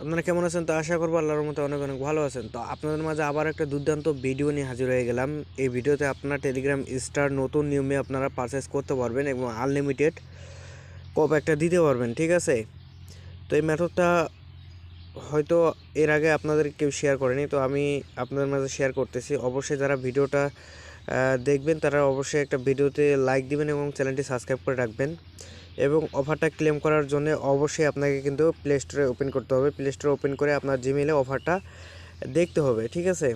আপনারা কেমন আছেন তো আশা করব আল্লাহর মতো অনেক অনেক ভালো আছেন। তো আপনাদের মাঝে আবার একটা দুর্দান্ত ভিডিও নিয়ে হাজির হয়ে গেলাম। এই ভিডিওতে আপনারা টেলিগ্রাম স্টার নতুন নিয়মে আপনারা পারচেস করতে পারবেন এবং আনলিমিটেড কপ একটা দিতে পারবেন, ঠিক আছে? তো এই মেথডটা হয়তো এর আগে আপনাদের কেউ শেয়ার করেনি, তো আমি আপনাদের মাঝে শেয়ার করতেছি। অবশ্যই যারা ভিডিওটা দেখবেন তারা অবশ্যই একটা ভিডিওতে লাইক দিবেন এবং চ্যানেলটি সাবস্ক্রাইব করে রাখবেন। এবং অফারটা ক্লেম করার জন্য অবশ্যই আপনাকে কিন্তু প্লে স্টোরে ওপেন করতে হবে। প্লে স্টোরে ওপেন করে আপনার জিমেলে অফারটা দেখতে হবে, ঠিক আছে?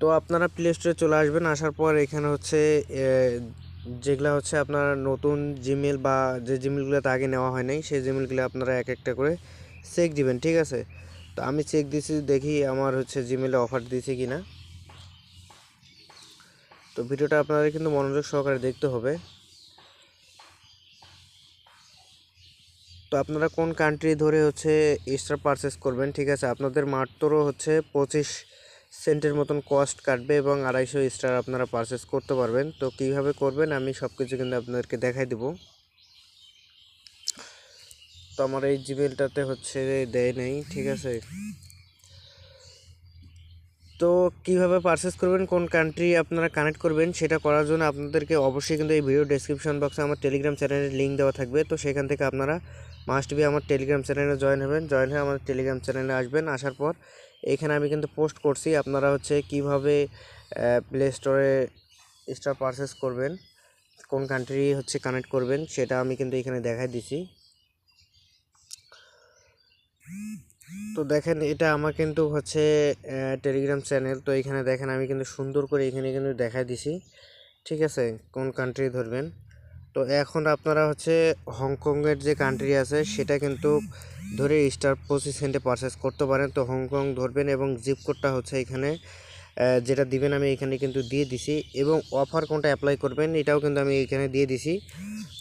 তো আপনারা প্লে স্টোরে চলে আসবেন, আসার পর এখানে হচ্ছে যেগুলা হচ্ছে আপনার নতুন জিমেল বা যে জিমেলগুলোতে আগে নেওয়া হয় নাই, সেই জিমেলগুলো আপনারা এক একটা করে চেক দিবেন, ঠিক আছে? তো আমি চেক দিছি, দেখি আমার হচ্ছে জিমেলে অফার দিয়েছে কি না তো ভিডিওটা আপনাদের কিন্তু মনোযোগ সহকারে দেখতে হবে। তো আপনারা কোন কান্ট্রি ধরে হচ্ছে স্টার পারচেস করবেন, ঠিক আছে? আপনাদের মাত্র হচ্ছে পঁচিশ সেন্টের মতন কস্ট কাটবে এবং আড়াইশো স্টার আপনারা পারচেস করতে পারবেন। তো কীভাবে করবেন আমি সব কিছু কিন্তু আপনাদেরকে দেখাই দেব। তো আমার এই জিমেলটাতে হচ্ছে দেয় নেই, ঠিক আছে? তো কীভাবে পারচেস করবেন, কোন কান্ট্রি আপনারা কানেক্ট করবেন, সেটা করার জন্য আপনাদেরকে অবশ্যই কিন্তু এই ভিডিও ডেসক্রিপশন বক্সে আমার টেলিগ্রাম চ্যানেলের লিঙ্ক দেওয়া থাকবে। তো সেখান থেকে আপনারা মাস্ট বি আমার টেলিগ্রাম চ্যানেলে জয়েন হবেন। জয়েন হয়ে আমার টেলিগ্রাম চ্যানেলে আসবেন। আসার পর এখানে আমি কিন্তু পোস্ট করছি আপনারা হচ্ছে কীভাবে প্লে স্টোরে স্টার পারচেস করবেন, কোন কান্ট্রি হচ্ছে কানেক্ট করবেন, সেটা আমি কিন্তু এখানে দেখাই দিছি। তো দেখেন, এটা আমার কিন্তু হচ্ছে টেলিগ্রাম চ্যানেল তো এখানে দেখেন, আমি কিন্তু সুন্দর করে এখানে কিন্তু দেখাই দিছি। ঠিক আছে? কোন কান্ট্রি ধরবেন? তো এখন আপনারা হচ্ছে হংকংয়ের যে কান্ট্রি আছে, সেটা কিন্তু ধরে স্টার পঁচিশ সেন্টে পারচেস করতে পারেন। তো হংকং ধরবেন এবং জিপ কোডটা হচ্ছে এখানে যেটা দিবেন, আমি এখানে কিন্তু দিয়ে দিছি। এবং অফার কোনটা অ্যাপ্লাই করবেন, এটাও কিন্তু আমি এখানে দিয়ে দিছি।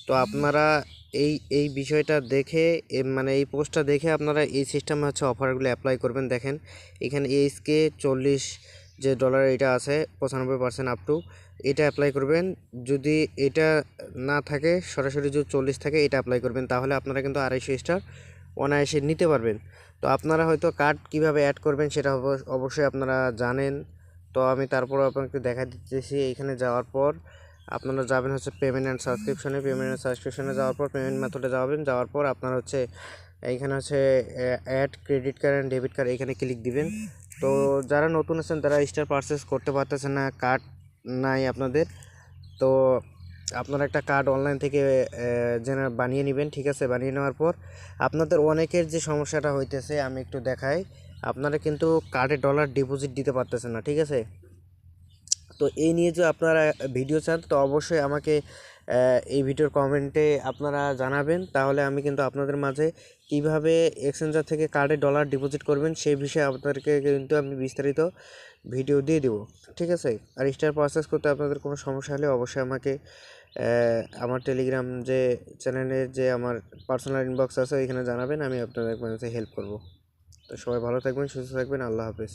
তো আপনারা এই এই বিষয়টা দেখে মানে এই পোস্টটা দেখে আপনারা এই সিস্টেমে হচ্ছে অফারগুলো অ্যাপ্লাই করবেন। দেখেন, এখানে এইচকে চল্লিশ যে ডলার এটা আছে, পঁচানব্বই পার্সেন্ট আপ টু এটা অ্যাপ্লাই করবেন। যদি এটা না থাকে, সরাসরি যদি চল্লিশ থাকে, এটা অ্যাপ্লাই করবেন। তাহলে আপনারা কিন্তু আড়াইশো স্টার অনায়াসে নিতে পারবেন। তো আপনারা হয়তো কার্ড কীভাবে অ্যাড করবেন সেটা অব- অবশ্যই আপনারা জানেন। তো আমি তারপর আপনাকে দেখা দিতেছি। এইখানে যাওয়ার পর আপনারা যাবেন হচ্ছে পেমেন্ট অ্যান্ড সাবস্ক্রিপশনে পেমেন্ট অ্যান্ড সাবস্ক্রিপশনে যাওয়ার পর পেমেন্ট মেথডে যাবেন। যাওয়ার পর আপনার হচ্ছে, এইখানে হচ্ছে add credit card and debit card এখানে ক্লিক দিবেন। তো যারা নতুন আছেন, তারা স্টার পারচেস করতে পারতেছেন না কার্ড নাই আপনাদের। তো আপনারা একটা কার্ড অনলাইন থেকে জেনে বানিয়ে নেবেন, ঠিক আছে? বানিয়ে নেওয়ার পর আপনাদের অনেকের যে সমস্যাটা হইতেছে, আমি একটু দেখাই। আপনারা কিন্তু কার্ডে ডলার ডিপোজিট দিতে পারতেছেন না, ঠিক আছে? তো এই নিয়ে যে আপনারা ভিডিও চান, তো অবশ্যই আমাকে এই ভিডিওর কমেন্টে আপনারা জানাবেন। তাহলে আমি কিন্তু আপনাদের মাঝে কীভাবে এক্সচেঞ্জার থেকে কার্ডে ডলার ডিপোজিট করবেন, সেই বিষয়ে আপনাদেরকে কিন্তু আমি বিস্তারিত ভিডিও দিয়ে দেবো। ঠিক আছে? আর স্টার পারচেস করতে আপনাদের কোনো সমস্যা হলে অবশ্যই আমাকে আমার টেলিগ্রাম যে চ্যানেলের যে আমার পার্সোনাল ইনবক্স আছে, ওইখানে জানাবেন, আমি আপনাদের মাঝে হেল্প করব। তো সবাই ভালো থাকবেন, সুস্থ থাকবেন, আল্লাহ হাফেজ।